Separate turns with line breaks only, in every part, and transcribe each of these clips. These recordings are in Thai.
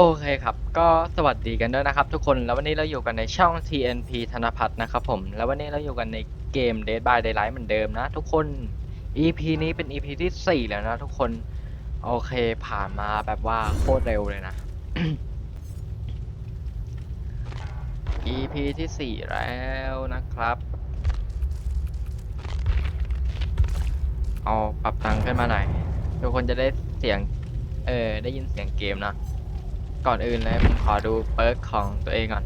โอเคครับ ก็สวัสดีกันด้วยนะครับทุกคน แล้ววันนี้เราอยู่กันในช่อง TNP ธนพัฒน์นะครับผม แล้ววันนี้เราอยู่กันในเกม Dead by Daylight เหมือนเดิมนะทุกคน EP นี้เป็น EP ที่ 4 แล้วนะทุกคน โอเคผ่านมาแบบว่าโคตรเร็วเลยนะ EP ที่ 4 แล้วนะครับ เอาปรับตังขึ้นมาหน่อย ทุกคนจะได้เสียง เออได้ยินเสียงเกมนะ ก่อนอื่นเลยผมขอดูเปิร์กของตัวเองก่อน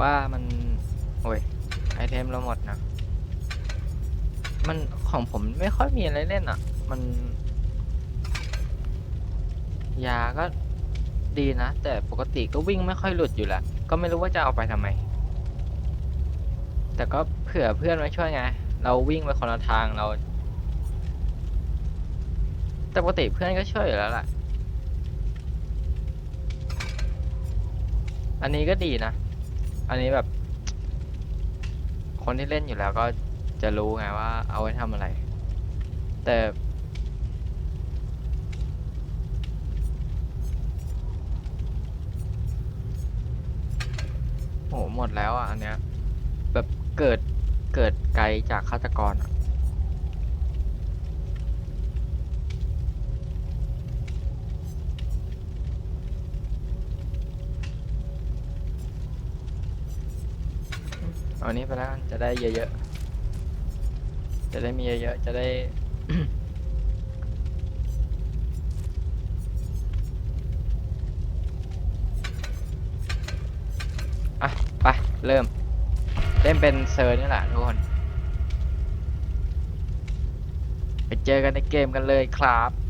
ว่ามันโอ้ยไอเทมเราหมดนะ มันของผมไม่ค่อยมีอะไรเล่นอะ มัน ยาก็ดีนะ แต่ปกติก็วิ่งไม่ค่อยหลุดอยู่แหละก็ไม่รู้ว่าจะเอาไปทำไม แต่ก็เผื่อเพื่อนมาช่วยไง เราวิ่งไปคนละทางเรา แต่ปกติเพื่อนก็ช่วยอยู่แล้วแหละ อันนี้ก็ดีนะ อันนี้แบบ คนที่เล่นอยู่แล้วก็จะรู้ไงว่าเอาไว้ทำอะไร แต่โหหมดแล้วอะอันเนี้ย แบบเกิดเกิดไกลจากฆาตกรอะ เอาอันนี้ไปแล้วกันจะได้เยอะๆ จะได้มีเยอะๆ จะได้ อะ ไป เริ่ม เล่นเป็นเซอร์นี่แหละทุกคน ไปเจอกันในเกมกันเลยครับ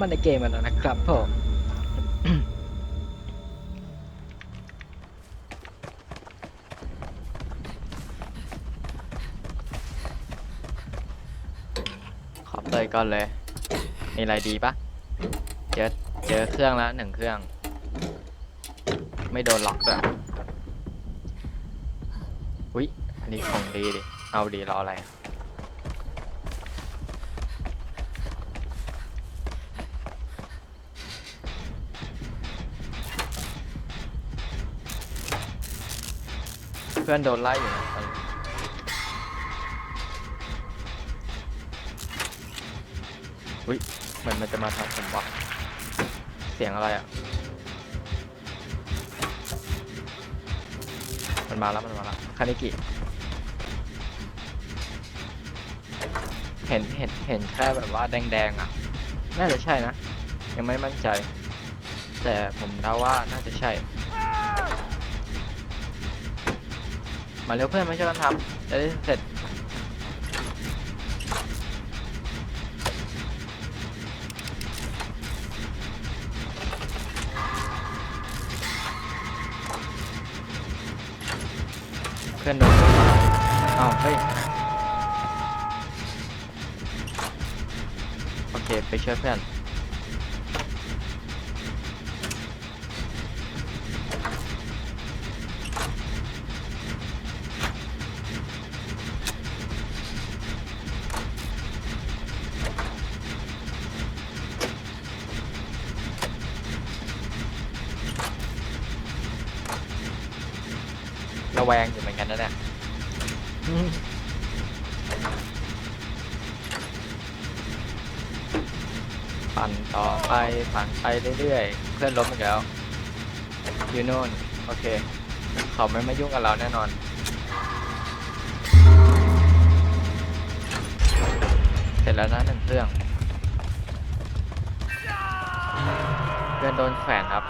มาในเกมกันแล้วนะครับผมขอเปิดก่อนเลย มีอะไรดีปะเจอเจอเครื่องแล้วหนึ่งเครื่อง ไม่โดนล็อกด้วยอุ๊ยอันนี้ของดีดิ เอาดีรออะไร พื่อนโดนไล่อยู่นะอุ้ยเหมือนมันจะมาทางผมวะเสียงอะไรอะ มันมาแล้วมันมาแล้วคานิกิเห็นเห็นเห็นแค่แบบว่าแดงๆอะ น่าจะใช่นะ ยังไม่มั่นใจ แต่ผมเดาว่าน่าจะใช่ มาเร็วเพื่อนมาช่วยกันทำจะได้เสร็จเพื่อนโดนอ้าวเฮ้ยโอเคไปช่วยเพื่อน แวงอยู่เหมือนกันนะเนี่ยปั่นต่อไปปั่นไปเรื่อยๆ เพื่อนล้มอีกแล้วอยู่โน่นโอเค เขาไม่มายุ่งกับเราแน่นอนเสร็จแล้วนะหนึ่งเครื่องเพื่อนโดนแขวนครับ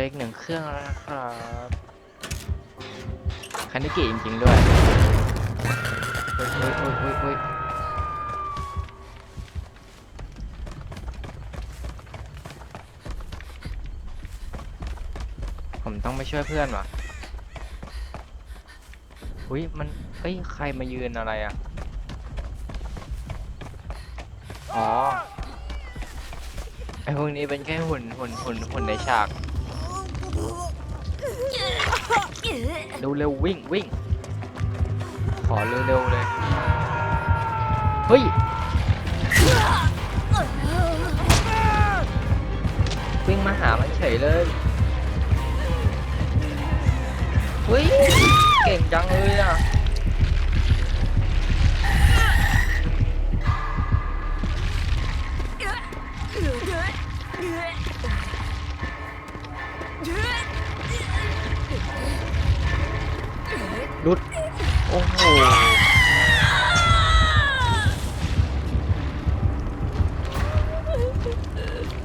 ออีกหนึ่งเครื่องแล้วนะครับคันนิกิจริงๆด้วยอุ๊ยอุ๊ยอุ๊ยอุ๊ยอุ๊ยผมต้องไปช่วยเพื่อนวะอุ้ยมันเอ้ยใครมายืนอะไรอะ อ๋อไอพวกนี้เป็นแค่หุ่นหุ่นหุ่นหุ่นในฉาก เร็วเร็ววิ่งวิ่งขอเร็วเร็วเลยเฮ้ยวิ่งมาหามันเฉยเลยเฮ้ยเก่งจังเลยอะ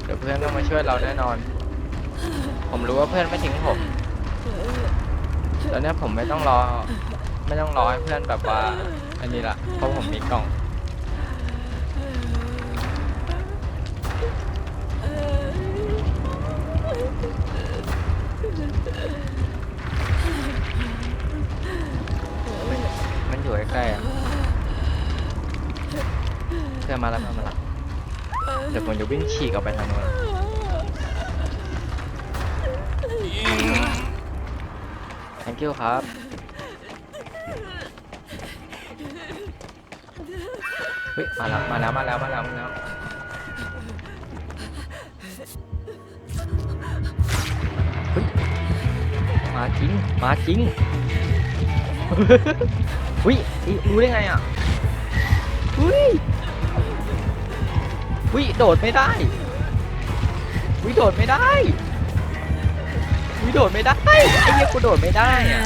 เดี๋ยวเพื่อนต้องมาช่วยเราแน่นอน ผมรู้ว่าเพื่อนไม่ทิ้งผม ตอนนี้ผมไม่ต้องรอ ไม่ต้องรอให้เพื่อนแบบว่า อันนี้ละเพราะผมมีกล่อง มาแล้วเพื่อนมาแล้วเดี๋ยวผมจะวิ่งฉีกออกไปทางนู้น thank you ครับ เฮ้ย มาแล้ว มาแล้ว มาแล้ว มาแล้ว มาแล้ว เฮ้ย มาจริง มาจริงอุ้ยอีรู้ได้ไงอะอุ้ย อุ้ยโดดไม่ได้อุ้ยโดดไม่ได้อุ้ยโดดไม่ได้ไอ้เหี้ยกูโดดไม่ได้อะ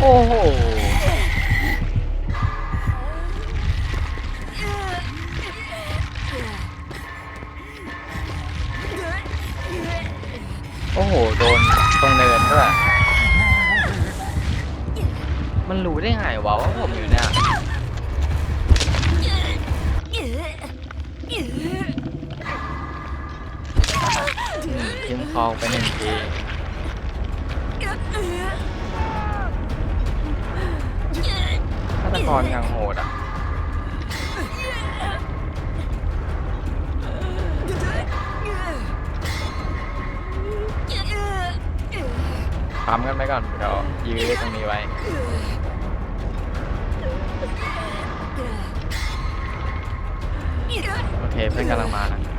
โอ้โหโอ้โห โดนตรงเนินด้วย มันรู้ได้ไงวะว่าผมอยู่เนี่ย ไปหนึ่งทีฆาตกรยังโหดอะปั๊มกันไปก่อนเดี๋ยวยื้อตรงนี้ไว้โอเคเพื่อนกำลังมาแล้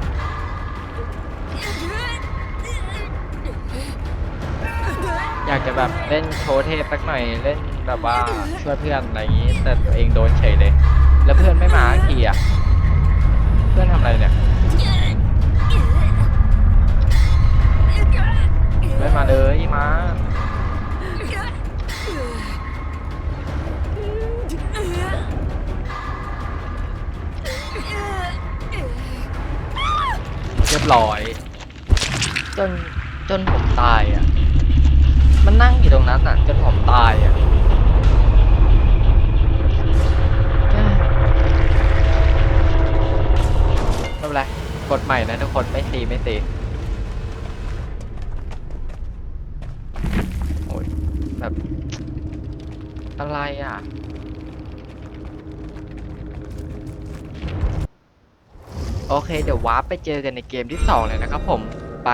อยากจะแบบเล่นโชว์เทพสักหน่อยเล่นแบบว่าช่วยเพื่อนอะไรอย่างนี้ แต่ตัวเองโดนเฉยเลย แล้วเพื่อนไม่มาสักทีอะเพื่อนทำอะไรเนี่ยไม่มาเลยมาเรียบร้อย จนจนผมตายอะ นนั่งอยู่ตรงนั้นอะจนผมตายอะไม่เป็นไรกดใหม่นะทุกคนไม่ตีไม่ตีโอ้ยแบบอะไรอะโอเค เดี๋ยววาร์ปไปเจอกันในเกมที่ 2 เลยนะครับผม ไป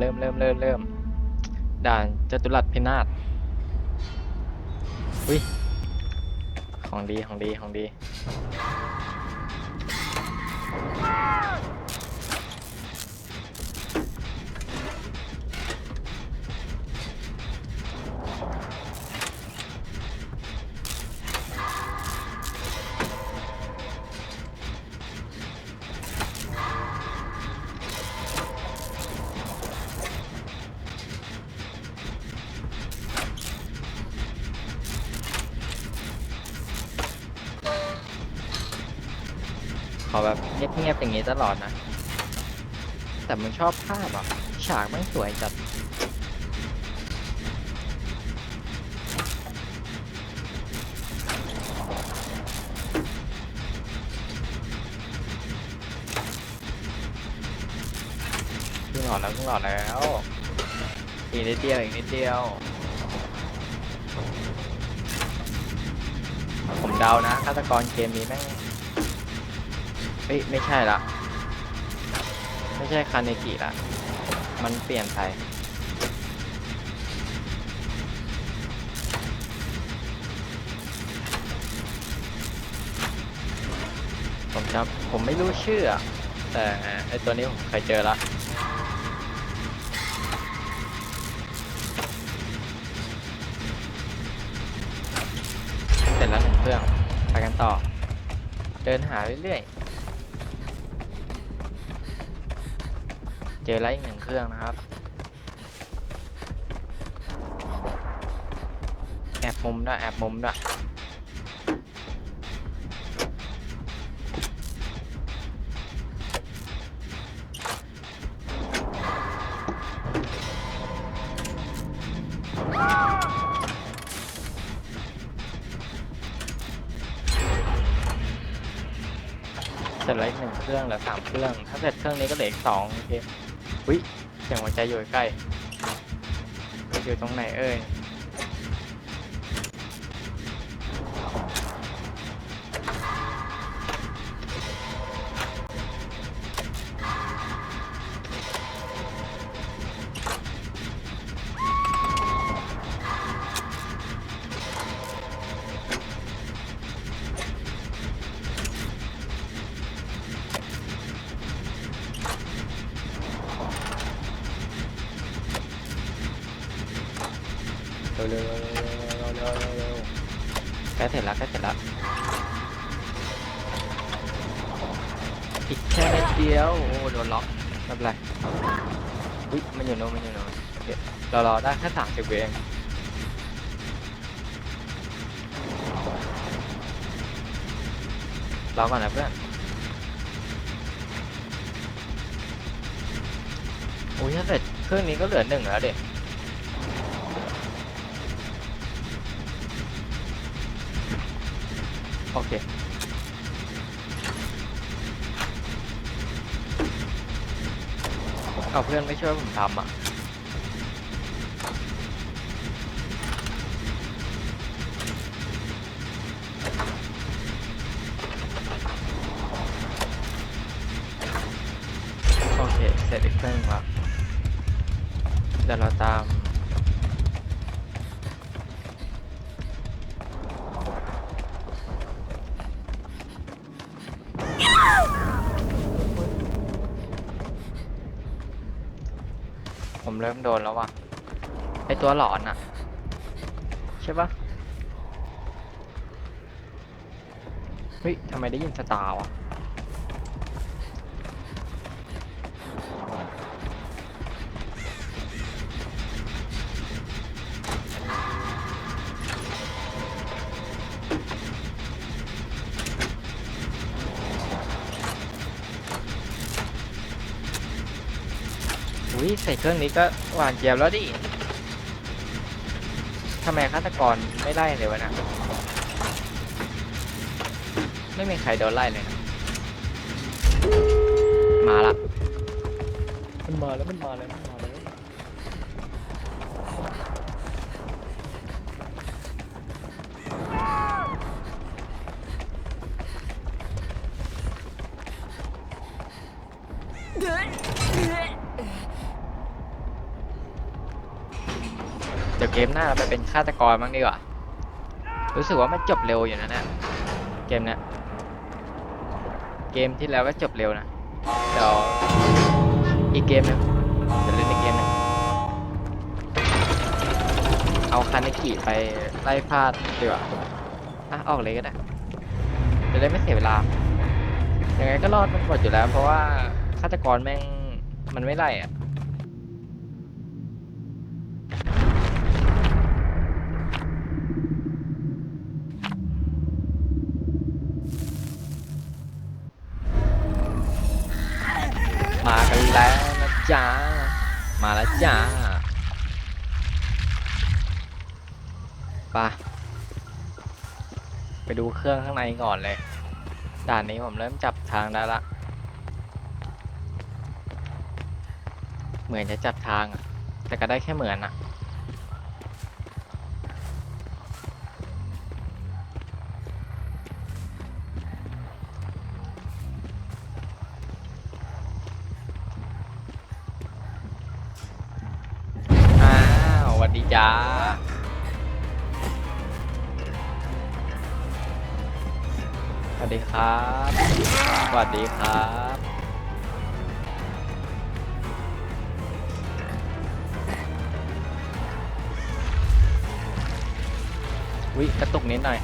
เริ่มเริ่มเริ่มเริ่มด่านจตุรัสพินาศอุ้ยของดีของดีของดี อย่างงี้ตลอดนะ แต่มันชอบภาพอะ ฉากมันสวยจัดขึ้นหลอดแล้วขึ้นหลอดแล้วอีกนิดเดียวอีกนิดเดียว ผมเดานะฆาตกรเกมนี้แม่ เอ้ยไม่ใช่ละ ไม่ใช่คาเนกิละ มันเปลี่ยนไปผมจำผมไม่รู้ชื่ออะแต่ไอตัวนี้ผมเคยเจอละเสร็จแล้วหนึ่งเครื่องไปกันต่อ เดินหาเรื่อยๆ จอแล้วอีกหนึ่งเครื่องนะครับ แอบมุมด้วยแอบมุมด้วยเสร็จแล้วอีกหนึ่งเครื่องเหลือสามเครื่อง ถ้าเสร็จเครื่องนี้ก็เหลืออีกสองโอเค วิเสียงหัวใจอยู่ใกล้ อยู่ตรงไหนเอ่ย เคเรารอได้แค่สามสิบเองรอก่อนนะเพื่อนโอ้ยถ้าเสร็จเครื่องนี้ก็เหลือหนึ่งแล้วเด็กโอเคเอาเพื่อนไม่ช่วยผมทำอะ โดนแล้วว่ะไอตัวหลอนอะใช่ปะเฮ้ยทำไมได้ยินสตาร์วะ ส่เครื่องนี้ก็หวานเจี๊ยบแล้วดิทำไมฆาตกรไม่ไล่เลยวะนะ ไม่มีใครโดนไล่เลยนะ มาละ มันมาแล้วมันมาแล้วมันมาแล้วเดี๋ยวเกมหน้าเราไปเป็นฆาตกรบ้างดีกว่า รู้สึกว่ามันจบเร็วอยู่นะเนี่ยเกมเนี้ยเกมที่แล้วก็จบเร็วนะเดี๋ยวอีกเกมหนึงเดี๋ยวเล่นอีกเกมหนึงเอาคานิกิไปไล่ฟาดดีกว่าอะออกเลยก็ได้จะได้ไม่เสียเวลา ยังไงก็รอดมันหมดอยู่แล้ว เพราะว่าฆาตกรแม่งมันไม่ไล่อะ ไปไปดูเครื่องข้างในก่อนเลย ด่านนี้ผมเริ่มจับทางได้ละ เหมือนจะจับทางอะแต่ก็ได้แค่เหมือนอะอ้าวสวัสดีจ้า ดีครับ สวัสดีครับ วิกระตุกนิดหน่อย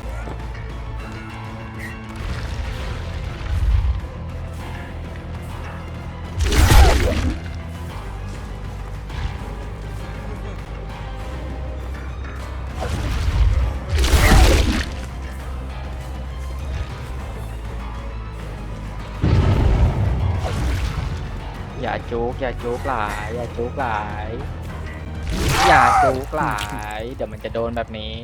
จุกอย่าจุกหลาย อย่าจุกหลาย อย่าจุกหลาย เดี๋ยวมันจะโดนแบบนี้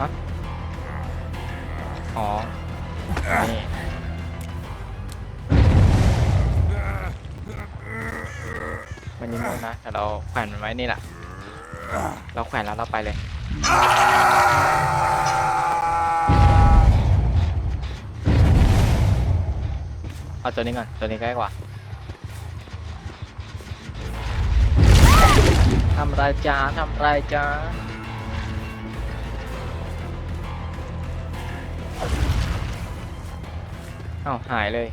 ฮะอ๋อ นี่มันยิงโดนนะแต่เราแขวนมันไว้นี่แหละ เราแขวนแล้วเราไปเลย เอาตัวนี้ก่อน ตัวนี้ใกล้กว่าทำไรจ้าทำไรจ้าเอ้าหายเลย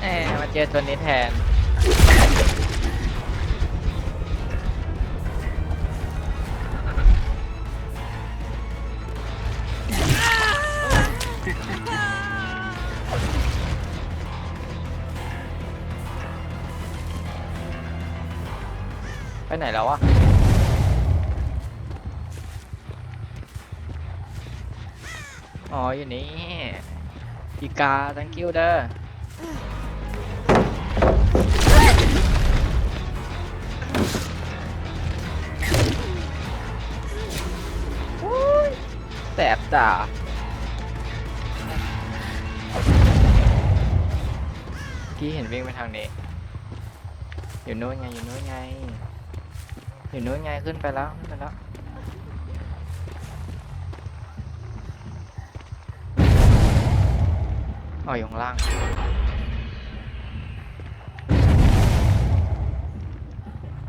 แหมมาเจอตัวนี้แทน ไปไหนแล้ววะอ๋ออยู่นี่อีกา thank you เด้อแสบตาเมื่อกี้เห็นวิ่งไปทางนี้ อยู่โน้นไง อยู่โน้นไง อยู่นู้นไงขึ้นไปแล้วขึ้นไปแล้วอ๋ออยู่ข้างล่าง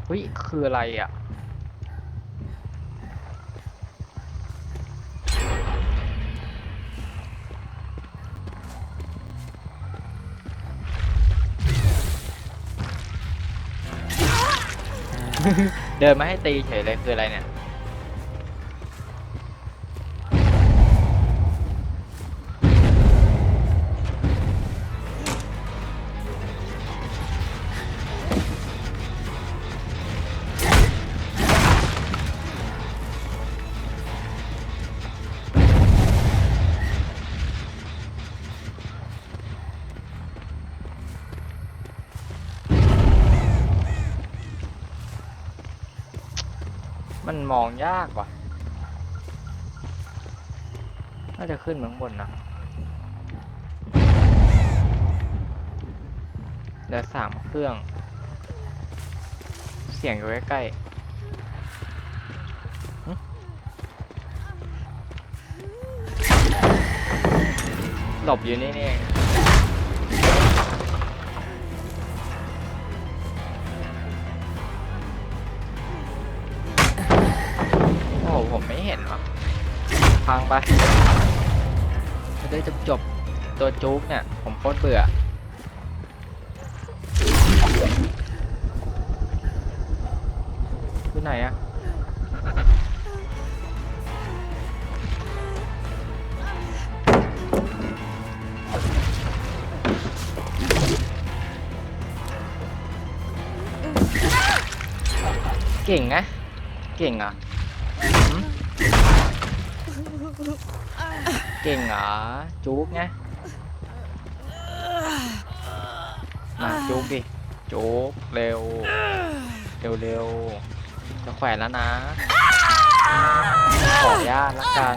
เฮ้ยคืออะไรอะ เดินมาให้ตีเฉยเลยคืออะไรเนี่ย งยากว่ะ น่าจะขึ้นมาข้างบนนะเหลือสามเครื่อง เสียงอยู่ใกล้ๆหลบอยู่นี่เอง พังไปจะได้จบจบตัวจุกเนี่ย ผมโคตรเบื่ออยู่ไหนอะเก่งนะ เก่งอะ เก่งเหรอจุกไงมาจุกดิจุกเร็ว เร็วๆจะแขวนแล้วนะขออนุญาตละกัน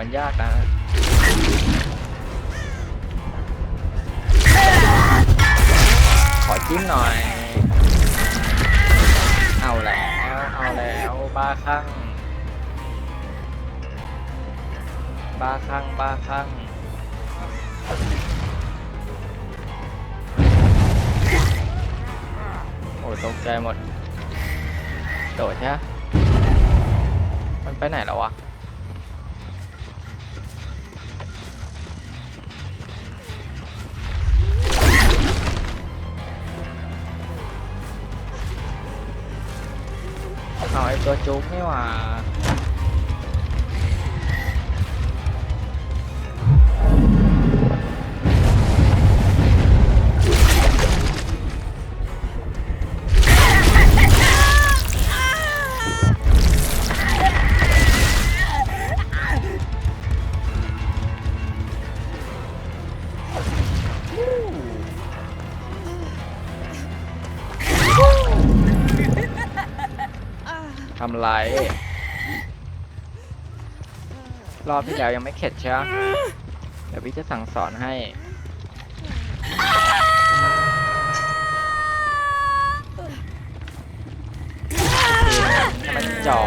มันยากนะขอจิ้มหน่อย เอาแล้ว เอาแล้วบ้าคลั่งบ้าคลั่งบ้าคลั่งโอ้ตกใจหมด โดดใช่มมันไปไหนแล้ววะ ตัวจุกนี่หว่าำไร รอบที่แล้วยังไม่เข็ดใช่ไหมเดี๋ยวพี่จะสั่งสอนให้ ให้มันจ่อ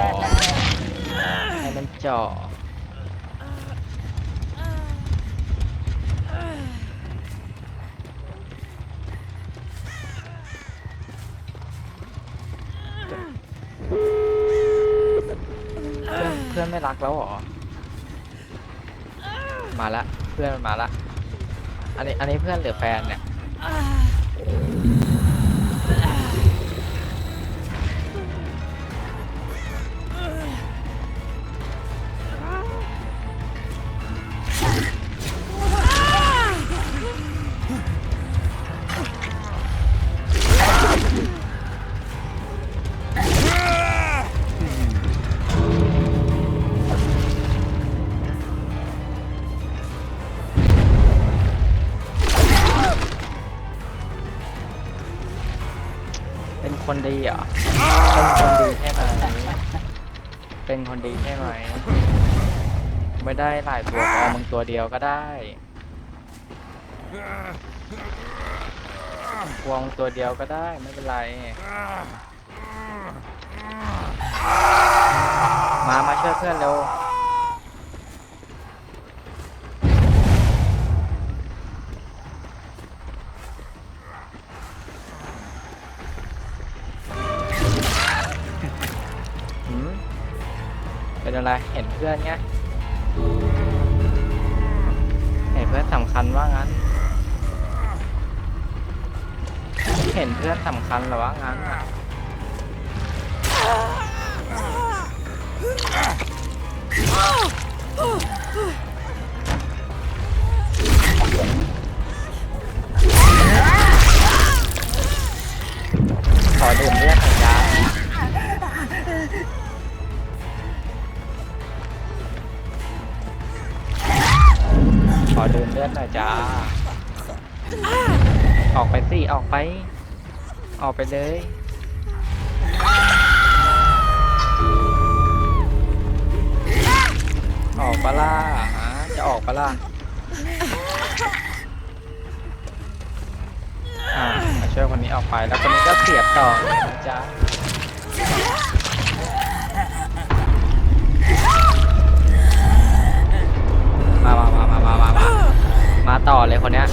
ให้มันจ่อ อนเพื่อนไม่รักแล้วเหรอ มาละ เพื่อนมันมาละ อันนี้อันนี้เพื่อนหรือแฟนเนี่ย ดีเหรอ เป็นคนดีใช่ไหม เป็นคนดีใช่ไหม ไม่ได้หลายตัวเอามึงตัวเดียวก็ได้กวงตัวเดียวก็ได้ไม่เป็นไร มา มาช่วยเพื่อนเร็ว อะไร เห็นเพื่อนไงเห็นเพื่อนสำคัญว่างั้น เห็นเพื่อนสำคัญเหรอว่างั้นอะ ไป ออกไปเลย ออกปะล่ะฮะจะออกปะล่ะอ่ามาช่วยคนนี้ออกไปแล้วคนนี้ก็เสียบต่อเลยนะจ๊ะมามามามามามามาต่อเลยคนเนี้ย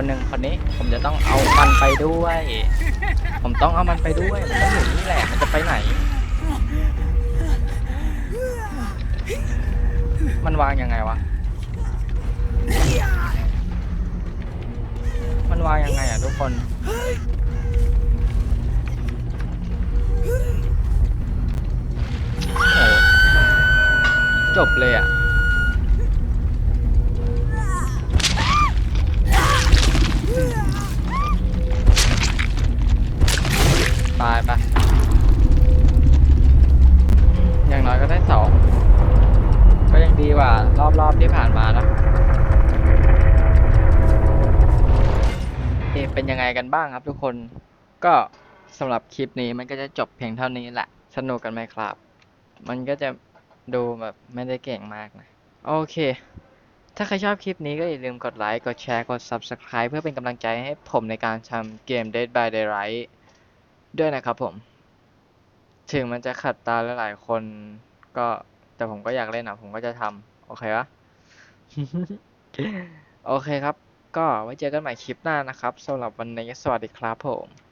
คนหนึ่งคนนี้ ผมจะต้องเอามันไปด้วย ผมต้องเอามันไปด้วยมันต้องอยู่นี่แหละมันจะไปไหน มันวางยังไงวะ มันวางยังไงอะทุกคนจบเลยอะ กันบ้างครับทุกคน ก็สำหรับคลิปนี้มันก็จะจบเพียงเท่านี้แหละ สนุกกันไหมครับ มันก็จะดูแบบไม่ได้เก่งมากนะ โอเค ถ้าใครชอบคลิปนี้ก็อย่าลืมกดไลค์ กดแชร์ กด Subscribe เพื่อเป็นกำลังใจให้ผมในการทำเกม Dead by Daylight ด้วยนะครับผม ถึงมันจะขัดตาหลายๆคนก็แต่ผมก็อยากเล่นอะ ผมก็จะทำโอเคปะโอเคครับ ก็ไว้เจอกันใหม่คลิปหน้านะครับสำหรับวันนี้สวัสดีครับผม